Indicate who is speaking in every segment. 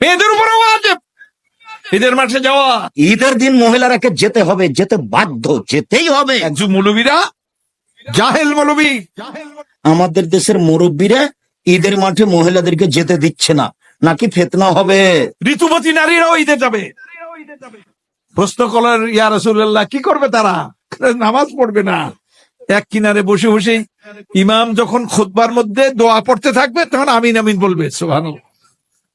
Speaker 1: মেয়েদের উপরে ওয়াজিব ঈদের মাঠে যাওয়া।
Speaker 2: ঈদের দিন মহিলারাকে যেতে হবে যেতে বাধ্য যেতেই হবে।
Speaker 1: একজন মৌলবীরা জাহেল মৌলবী।
Speaker 2: আমাদের দেশের মুরব্বীরা ঈদের মাঠে মহিলাদেরকে যেতে দিচ্ছে না নাকি ফেতনা হবে?
Speaker 1: ঋতুবতী নারীরাও ঈদে যাবে। প্রশ্ন করার ইয়া রসুল্লাহ কি করবে তারা? নামাজ পড়বে না। এক কিনারে বসে বসে ইমাম যখন খোদবার মধ্যে দোয়া পড়তে থাকবে তখন আমিন আমিন বলবে সোহান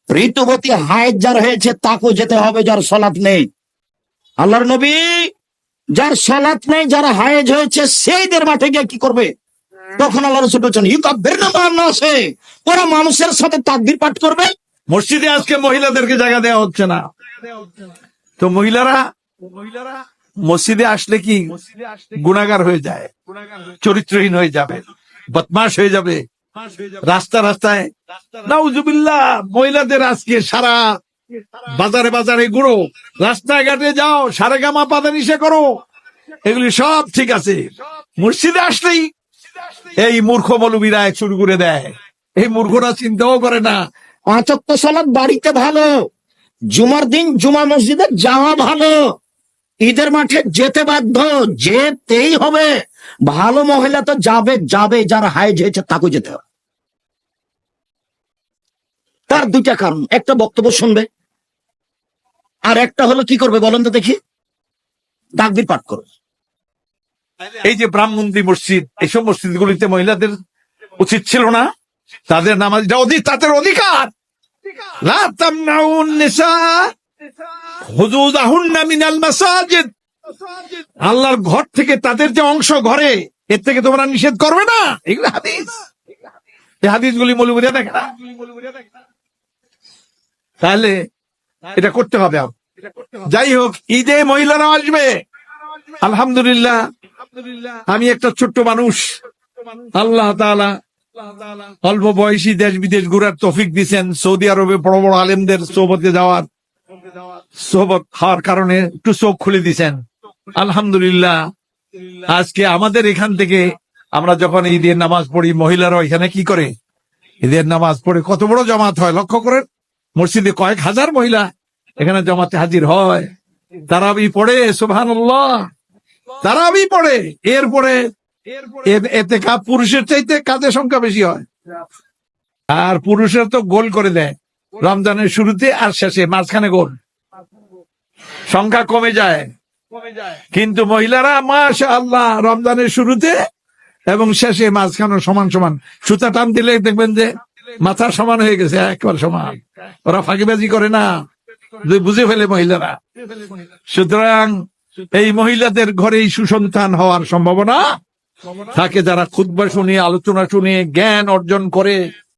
Speaker 2: ঋতুবতী হায়ের যার হয়েছে তাকেও যেতে হবে যার সলাৎ নেই। আল্লাহর নবী যার সলাৎ নেই যার হায়েজ হয়েছে সেইদের মাঠে গিয়ে কি করবে? তখন আল্লাহ রসুল বলছেন ইউকাব্বির না আছে ওরা মানুষের সাথে তাকবীর পাঠ করবে?
Speaker 1: মসজিদে আজকে মহিলাদেরকে জায়গা দেওয়া হচ্ছে না। তো মহিলারা মহিলারা মসজিদে আসলে কি? গুণাগার হয়ে যায় চরিত্রহীন হয়ে যাবে বদমাস হয়ে যাবে। রাস্তা রাস্তায় নাউজুবিল্লাহ মহিলাদের আজকে সারা বাজারে বাজারে ঘুরো। রাস্তায় ঘাটে যাও সারে গামা পাতা নিশে করো। এগুলি সব ঠিক আছে। মসজিদে আসলেই এই মূর্খ মৌলবীরা শুরু করে দেয়। এই মূর্খরা চিন্তাও করে না।
Speaker 2: পাঁচক্ত সালাদ বাড়িতে ভালো। জুমার দিন জুমা মসজিদে যাওয়া ভালো। ঈদের মাঠে যেতে বাধ্য যেতেই হবে। ভালো মহিলা তো যাবে যাবে, যার হাইজ হয়েছে তাকে যেতে হবে। তার দুইটা কারণ, একটা বক্তব্য শুনবে, আর একটা হলো কি করবে বলেন তো দেখি, তাকবির পাঠ করবে।
Speaker 1: এই যে ব্রাহ্মণদি মসজিদ, এইসব মসজিদগুলিতে মহিলাদের উচিত ছিল না, তাদের নামাজ তাদের অধিকার। লা তামনাউন মিনাল মাসাজিদ। আল্লাহর ঘর থেকে তাদের যে অংশ ঘরে, এর থেকে তোমরা নিষেধ করবে না? এগুলো হাদিস। এই হাদিসগুলি মৌলবীরা দেখে না? তাহলে এটা করতে হবে যাই হোক, ঈদে মহিলারা আসবে। আলহামদুলিল্লাহ, আমি একটা ছোট্ট মানুষ। আল্লাহ অল্প বয়সী দেশ বিদেশ ঘুরার তফিক দিছেন সৌদি আরবে বড় বড় আলেমদের সোহবতে যাওয়ার সোহবত হওয়ার কারণে একটু চোখ খুলে দিছেন আলহামদুলিল্লাহ। আজকে আমাদের এখান থেকে আমরা যখন ঈদের নামাজ পড়ি, মহিলারা এখানে কি করে? ঈদের নামাজ পড়ে কত বড় জমাত হয়, লক্ষ্য করেন? মসজিদে কয়েক হাজার মহিলা এখানে জমাতে হাজির হয়। তারাবি পড়ে সুবহান তারাবি পড়ে, এরপরে এতে কা পুরুষের চাইতে কাজের সংখ্যা বেশি হয়? আর পুরুষের তো গোল করে দেয়। রমজানের শুরুতে আর শেষে মাঝখানে গোল। সংখ্যা কমে যায়। কিন্তু মহিলারা মাশা আল্লাহ রমজানের শুরুতে এবং শেষে মাঝখানে সমান সমান সুতা টান দিলে দেখবেন যে মাথা সমান হয়ে গেছে, একবার সমান। ওরা ফাঁকিবাজি করে না। বুঝে ফেলে মহিলারা। সুতরাং এই মহিলাদের ঘরেই সুসন্তান হওয়ার সম্ভাবনা থাকে। যারা খুদ্া শুনে, আলোচনা শুনে, জ্ঞান অর্জন করে